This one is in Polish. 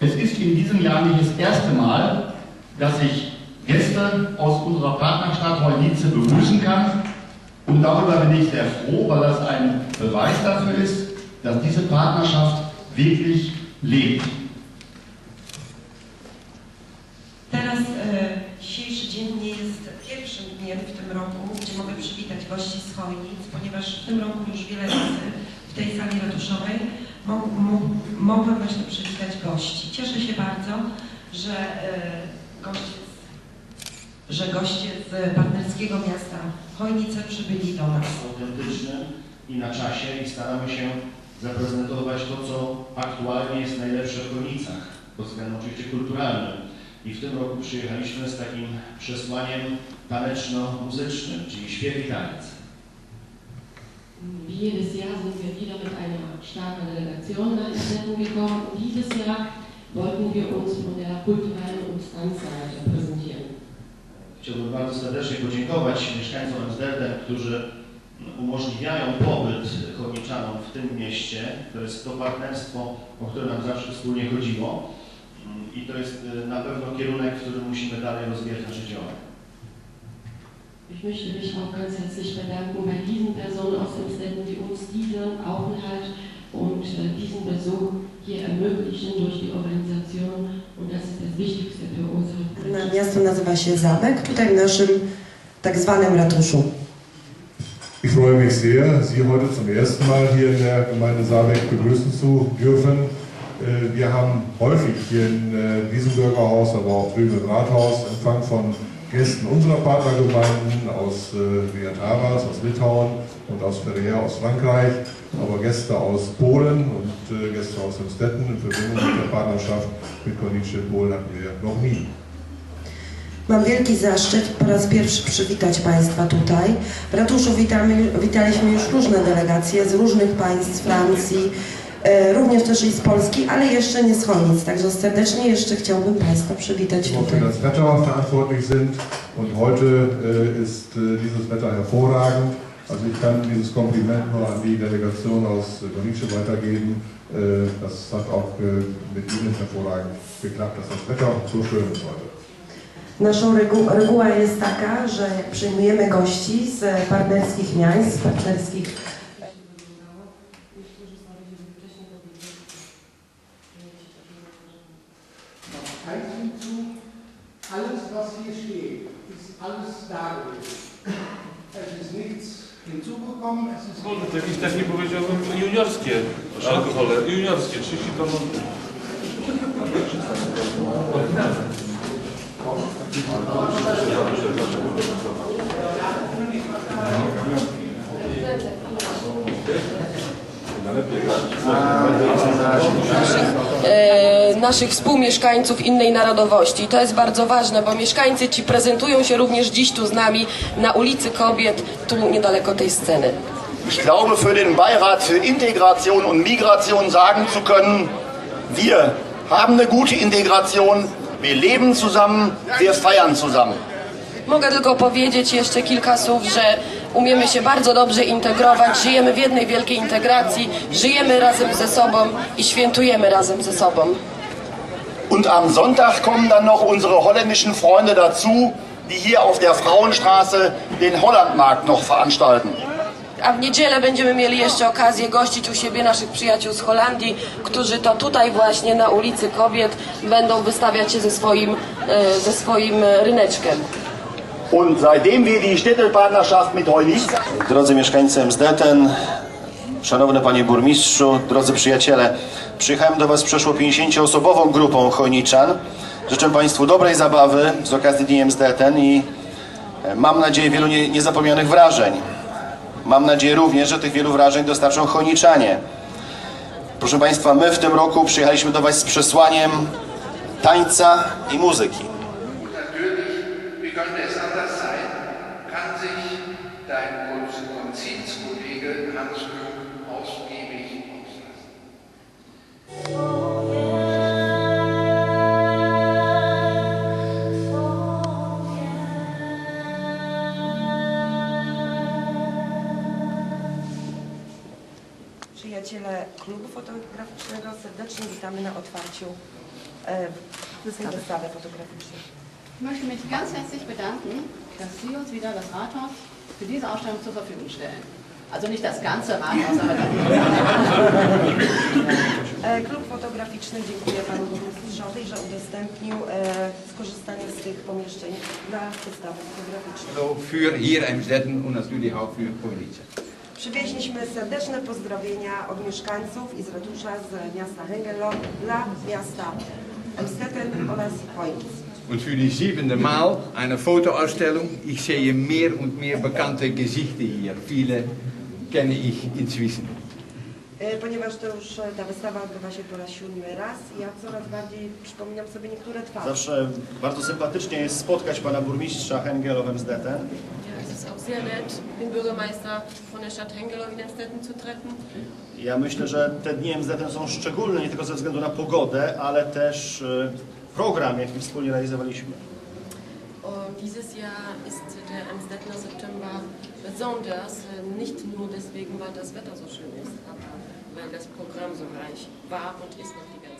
Es ist in diesem Jahr nicht das erste Mal, dass ich Gäste aus unserer Partnerstadt Heunice begrüßen kann. Und darüber bin ich sehr froh, weil das ein Beweis dafür ist, dass diese Partnerschaft wirklich lebt. Teraz e, dzisiejszy dzień nie jest pierwszym dniem w tym roku, gdzie mogę przywitać gości z Chojnic, ponieważ w tym roku już wiele razy w tej sali ratuszowej mo, mo, mogłem właśnie przywitać gości. Cieszę się bardzo, że e, goście, z, że goście z partnerskiego miasta Chojnice przybyli do nas. autentycznym i na czasie i staramy się zaprezentować to, co aktualnie jest najlepsze w Chojnicach, pod względem oczywiście kulturalnym. I w tym roku przyjechaliśmy z takim przesłaniem taneczno-muzycznym, czyli śpiew i taniec. Wie jedes Starken Delegation nach Stetten gekommen. Und dieses Jahr wollten wir uns von der kulturellen und Tanzseite präsentieren. Chciałbym bardzo serdecznie podziękować mieszkańcom Amsterdam, którzy umożliwiają pobyt chorniczanom w tym mieście. To jest to partnerstwo, o które nam zawsze wspólnie chodziło. I to jest y, na pewno kierunek, w którym musimy dalej rozwijać nasze działania. Ich möchte mich auch ganz herzlich bedanken bei diesen Personen aus Amstetten, die uns diesen Aufenthalt und äh, diesen Besuch hier ermöglichen durch die Organisation. Und das ist das Wichtigste für unsere Na- Miasto nazywa się Zamek, tutaj w naszym tak zwanym ratuszu. Ich freue mich sehr, Sie heute zum ersten Mal hier in der Gemeinde Saarbeck begrüßen zu dürfen. Äh, Wir haben häufig hier in äh, diesem Bürgerhaus, aber auch drüben im Rathaus Empfang von Gästen unserer Partnergemeinden aus äh, Viataras, aus Litauen und aus Ferrer aus Frankreich, aber Gäste aus Polen und äh, Gäste aus Amstetten in Verbindung mit der Partnerschaft mit Konice Polen hatten wir noch nie. Mam wielki zaszczyt po raz pierwszy przywitać Państwa tutaj. W ratuszu witamy, witaliśmy już różne delegacje z różnych państw, Francji, również też i z Polski, ale jeszcze nie z Chojnic. Także serdecznie jeszcze chciałbym Państwa przywitać tutaj. das Wetter verantwortlich sind. Und heute ist äh, dieses Wetter hervorragend. Also ich kann dieses Kompliment nur an die Delegation aus Gonice weitergeben. Das hat auch mit Ihnen hervorragend geklappt, dass das Wetter so schön ist heute. Naszą regu- reguła jest taka, że jak przyjmujemy gości z partnerskich miast, z partnerskich steht, ist alles da gewesen. Es ist nichts hinzugekommen, es ist Kurde, to jakieś takie powiedziałbym juniorskie alkohole, juniorskie, 30 ton. e, naszych współmieszkańców innej narodowości. I to jest bardzo ważne, bo mieszkańcy ci prezentują się również dziś tu z nami na ulicy Kobiet, tu niedaleko tej sceny. Ich glaube, für den Beirat für Integration und Migration sagen zu können, wir haben eine gute Integration, wir leben zusammen, wir feiern zusammen. Mogę tylko powiedzieć jeszcze kilka słów, że umiemy się bardzo dobrze integrować, żyjemy w jednej wielkiej integracji, żyjemy razem ze sobą i świętujemy razem ze sobą. Und am Sonntag kommen dann noch unsere holländischen Freunde dazu, die hier auf der Frauenstraße den Hollandmarkt noch veranstalten. A w niedzielę będziemy mieli jeszcze okazję gościć u siebie naszych przyjaciół z Holandii, którzy to tutaj właśnie na ulicy Kobiet będą wystawiać się ze swoim, e, ze swoim ryneczkiem. Und seitdem wir die Städtepartnerschaft mit Heunice Drodzy mieszkańcy Emsdeten, szanowny panie burmistrzu, drodzy przyjaciele, przyjechałem do was przeszło 50-osobową grupą chojniczan. Życzę państwu dobrej zabawy z okazji Dni Emsdeten i e, mam nadzieję wielu nie, niezapomnianych wrażeń. Mam nadzieję również, że tych wielu wrażeń dostarczą chojniczanie. Proszę państwa, my w tym roku przyjechaliśmy do was z przesłaniem tańca i muzyki. Przyjaciele klubu fotograficznego serdecznie witamy na otwarciu e, wystawę, wystawę fotograficzną. Ich möchte mich ganz herzlich bedanken, dass Sie uns wieder das Rathaus für diese Ausstellung zur Verfügung stellen. Also nicht das ganze Rathaus, aber das E, Klub fotograficzny dziękuję panu burmistrzowi, że udostępnił e, skorzystanie z tych pomieszczeń dla wystawy fotograficznej. So für hier Emstetten und natürlich auch für Chojnice. Przywieźliśmy serdeczne pozdrowienia od mieszkańców i z ratusza z miasta Hengelo dla miasta Emstetten oraz Chojnic. Und für die siebente Mal eine Fotoausstellung. Ich sehe mehr und mehr bekannte Gesichter hier. Viele kenne ich inzwischen. E, Ponieważ to już e, ta wystawa odbywa się po raz siódmy raz, ja coraz bardziej przypominam sobie niektóre twarze. Zawsze bardzo sympatycznie jest spotkać pana burmistrza Hengelo w Emsdetten. Ja, es ist auch sehr nett, den Bürgermeister von der Stadt Hengelo in Emstetten zu treffen. Ja myślę, że te dni Emsdetten są szczególne nie tylko ze względu na pogodę, ale też e, program, jaki wspólnie realizowaliśmy. Und dieses Jahr ist der Emstettener September besonders, äh, nicht nur deswegen, weil das Wetter so schön ist, aber weil das Programm so reich war und ist noch die ganze